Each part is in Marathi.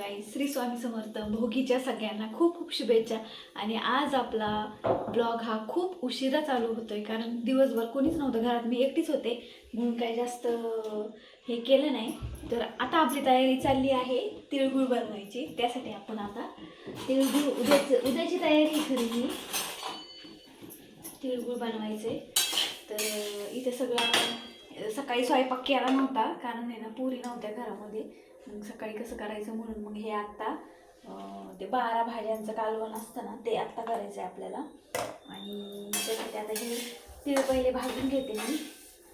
गाई श्री स्वामी समर्थ भोगीच्या सगळ्यांना खूप खूप शुभेच्छा. आणि आज आपला ब्लॉग हा खूप उशिरा चालू होतोय कारण दिवसभर कोणीच नव्हतं घरात. मी एकटीच होते म्हणून काही जास्त हे केलं नाही. तर आता आपली तयारी चालली आहे तिळगुळ बनवायची. त्यासाठी आपण आता तिळगुळ उद्याच उद्याची तयारी आहे खरी तिळगुळ बनवायचे. तर इथे सगळं सकाळी स्वयंपाक केला नव्हता कारण आहे ना पुरी नव्हत्या घरामध्ये. मग सकाळी कसं करायचं म्हणून मग हे आत्ता ते बारा भाज्यांचं कालवण असतं ना ते आत्ता करायचं आहे आपल्याला. आणि त्यासाठी आता हे तिळ पहिले भाजून घेते मी.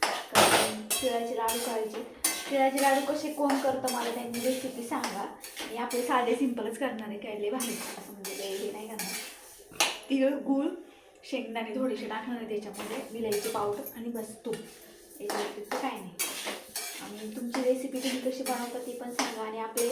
कारण तिळाचे लाडू करायचे. तिळाचे लाडू कसे कोण करतं मला त्यांनी रेसिपी सांगा. मी आपले साधे सिंपलच करणार आहे काय भाजी असं म्हणजे काही हे नाही करणार. तिळ गूळ शेंगदाणे थोडेसे टाकणार आहे त्याच्यामध्ये. विलायची पावडर आणि बस तूप. याच्या व्यतिरिक्त काय नाही. आणि तुमची रेसिपी तुम्ही कशी बनवता ती पण सांगा. आणि आपले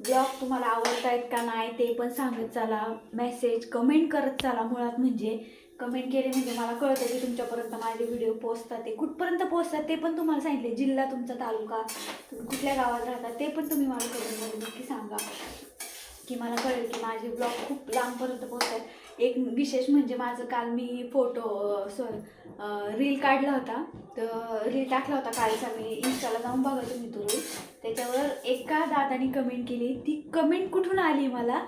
ब्लॉग तुम्हाला आवडत आहेत का नाही ते पण सांगत चला. मेसेज कमेंट करत चला मुळात म्हणजे. कमेंट केले म्हणजे मला कळतं की तुमच्यापर्यंत माझे व्हिडिओ पोचतात ते कुठपर्यंत पोचतात ते पण तुम्हाला सांगितले. जिल्हा तुमचा तालुका. तुम्ही कुठल्या गावात राहता ते पण तुम्ही मला कमेंटमध्ये नक्की सांगा. की मला कळेल की माझे ब्लॉग खूप लांबपर्यंत पोहोचतात एक विशेष म्हणजे माझं काल मी फोटो सॉरी रील काढला होता. तर रील टाकला होता कालचा. मी इंस्टाला जाऊन बघा तुम्ही तो रील त्याच्यावर एका दादानी कमेंट केली. ती कमेंट कुठून आली मला?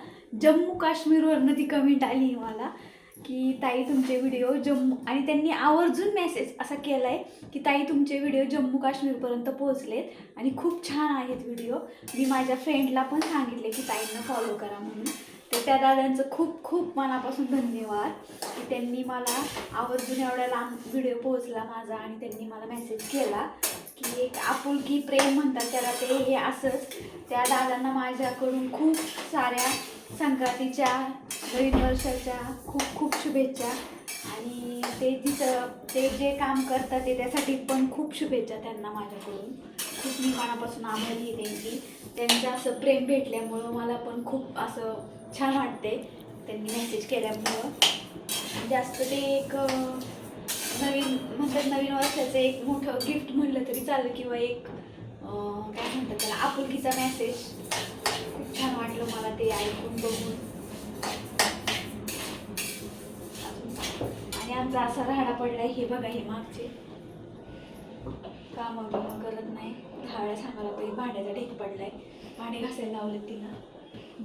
जम्मू काश्मीरवरनं ती कमेंट आली मला. की ताई तुमचे व्हिडिओ जम्मू आणि त्यांनी आवर्जून मेसेज असा केला आहे की ताई तुमचे व्हिडिओ जम्मू काश्मीरपर्यंत पोहोचलेत आणि खूप छान आहेत व्हिडिओ मी माझ्या फ्रेंडला पण सांगितले की ताईंना फॉलो करा म्हणून. तर त्या दादांचं खूप खूप मनापासून धन्यवाद की त्यांनी मला आवर्जून एवढ्या लांब व्हिडिओ पोहोचला माझा आणि त्यांनी मला मेसेज केला की एक आपुलकी प्रेम म्हणतात त्याला ते. हे असंच त्या दादांना माझ्याकडून खूप साऱ्या संक्रांतीच्या नवीन वर्षाच्या खूप खूप शुभेच्छा. आणि ते तिथं ते जे काम करतात ते त्यासाठी पण खूप शुभेच्छा त्यांना माझ्याकडून. खूप मी मनापासून आभारी आहे त्यांची. त्यांचं असं प्रेम भेटल्यामुळं मला पण खूप असं छान वाटते त्यांनी मेसेज केल्यामुळं. जास्त ते एक नवीन म्हणतात नवीन वर्षाचं एक मोठं गिफ्ट म्हणलं तरी चालेल किंवा एक काय म्हणतात त्याला आपुलकीचा मेसेज खूप छान वाटलं मला ते ऐकून बघून आणि आमचा असा राडा पडलाय हे बघा हे मागचे. काम बिमं करत नाही. दहा सांगायला पाहिजे भांड्याचा ढेक पडलाय. भांडे घासायला लावले तिला.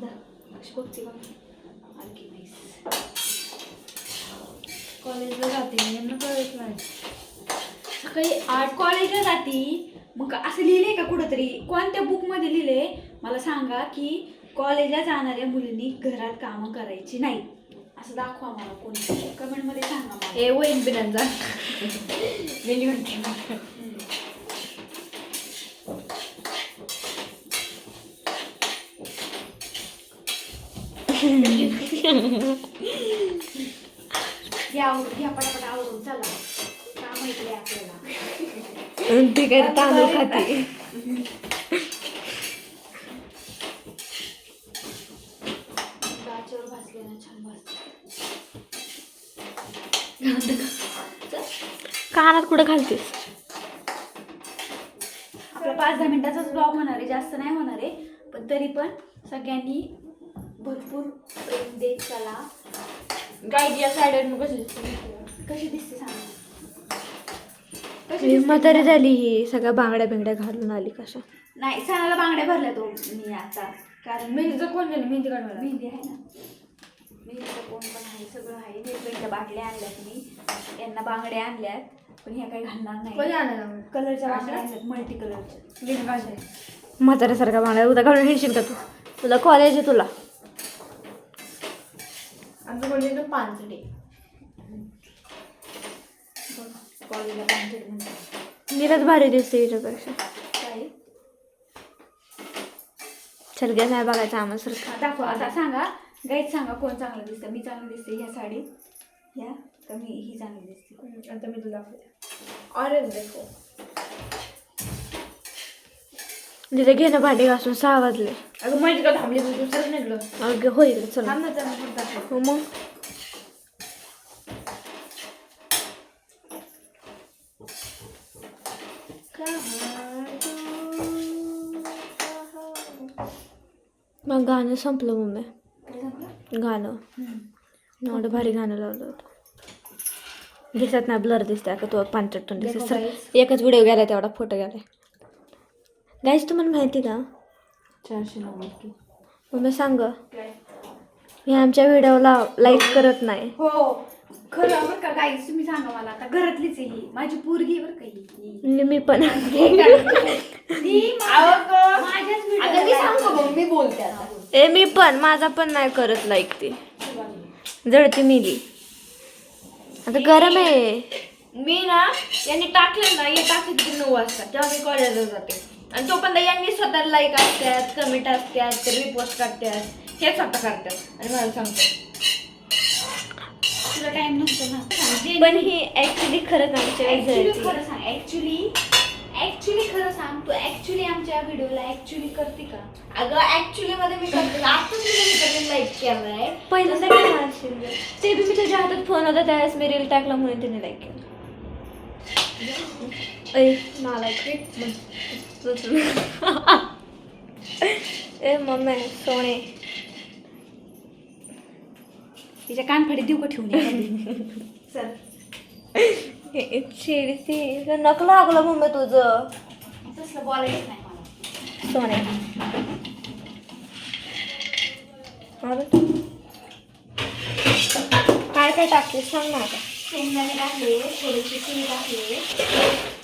जा बघ. आणखी नाहीस. कॉलेजला जाते यांना कळत नाही. सकाळी आठ कॉलेजला जाते. मग असं लिहिले का कुठंतरी? कोणत्या बुकमध्ये लिहिले मला सांगा की कॉलेजला जाणाऱ्या मुलींनी घरात कामं करायची नाही. असं दाखवा मला कोणी. कमेंटमध्ये सांगा मला. ए वैन बिनांचा मी म्हणते घ्या आवरून घ्या पटापट आवरून चला. काम ऐकले आपल्याला. ती काय तांदूळ खाते गाच्यावर भाजले ना छान भाजले कानात कुठं घालतेस? आपला पाच दहा मिनिटाचाच ब्लॉग होणार आहे. जास्त नाही होणार आहे. पण तरी पण सगळ्यांनी भरपूर प्रेम देत चला. गाईड या साईड मग कशी कशी दिसते सांगा. म्हातारी झाली ही. सगळ्या बांगड्या बिंगड्या घालून आली कशा. नाही सणाला बांगड्या भरल्या तो मी आता. कारण मेहंदीचं कोण झालं मेहंदी काढवायला मेहंदी आहे ना. मेहंदीचं कोण पण आहे सगळं आहे. वेगवेगळ्या बाटल्या आणल्यात मी. यांना बांगड्या आणल्यात पण ह्या काही घालणार नाही. कलरच्या बांगड्या? आणल्यात मल्टी कलरच्या म्हाताऱ्यासारखा बांगड्या. उद्या घालून येशील का तू? तुला कॉलेज आहे तुला. आमचं कॉलेज पानसडे कॉलेजला म्हणतात. नीरज भारी दिसते हिच्यापेक्षा. काय? चल घ्या नाही बघायचं आम्हाला सारखं दाखवा आता सांगा. गाईड सांगा कोण चांगलं दिसतं? मी चांगली दिसते ह्या साडीत ह्या तर मी ही चांगली दिसते. आता मी तुला ऑरेंज देखो. तिथे घेणं भांडी घासून सहा वाजले. अगं माहिती का थांबली दुसरं निघलं अगं इकडे चल. हो मग. मग गाणं संपलं मम्मी. गाणं एवढं भारी गाणं लावलं होतं. दिसत नाही ब्लर दिसतंय का तो तोंड दिसत सर. एकच व्हिडिओ गेला तेवढा फोटो गेलाय गाईज तुम्हाला माहिती का? चारशे नव्वद की. मम्मी सांग हे आमच्या व्हिडिओला लाईक करत नाही. हो खरं बरं का गाईस तुम्ही सांगा मला आता. घरातलीच आहे ही. माझी पोरगी बरं का ही. ही. म्हणजे मी पण माझ्याच आता मी ला सांगतो मी बोलते आता. ए मी पण. माझा पण नाही करत लाईक ती. जळती मिली. आता गरम आहे. मी ना यांनी टाकलं ना हे टाकले किती नऊ वाजता. तेव्हा मी कॉलेजला जाते. आणि तोपर्यंत यांनी स्वतः लाईक असतात कमेंट असतात रिपोस्ट करतात हे स्वतः करतात. आणि मला सांगतात. तुला टाइम नसतो ना. पण ही ऍक्च्युली खरंच आमच्या वेळेस ऍक्च्युली जळती. खरं सांग. ऍक्च्युली ऍक्च्युली खरं सांग तू ऍक्च्युली आमच्या व्हिडिओला ऍक्च्युली करते का? अगं ऍक्च्युली मध्ये मी करते. आताच मी लाईक केलाय. पहिल्यांदा काय गं? ते बी मी तुझ्या हातात फोन होता त्यावेळेस मी रील टाकला म्हणून तिने लाईक केलं. ऐ मला ए मम्मी सोने. तिच्या कानफडीत देऊ का ठेवून? चल. चिडती नक लागलं मम्मी तुझं. तसलं बोलायचं नाही मला. सोने. काय काय टाकते सांग ना आता. शेंगदाणे टाकले थोडेसे तीळ टाकले.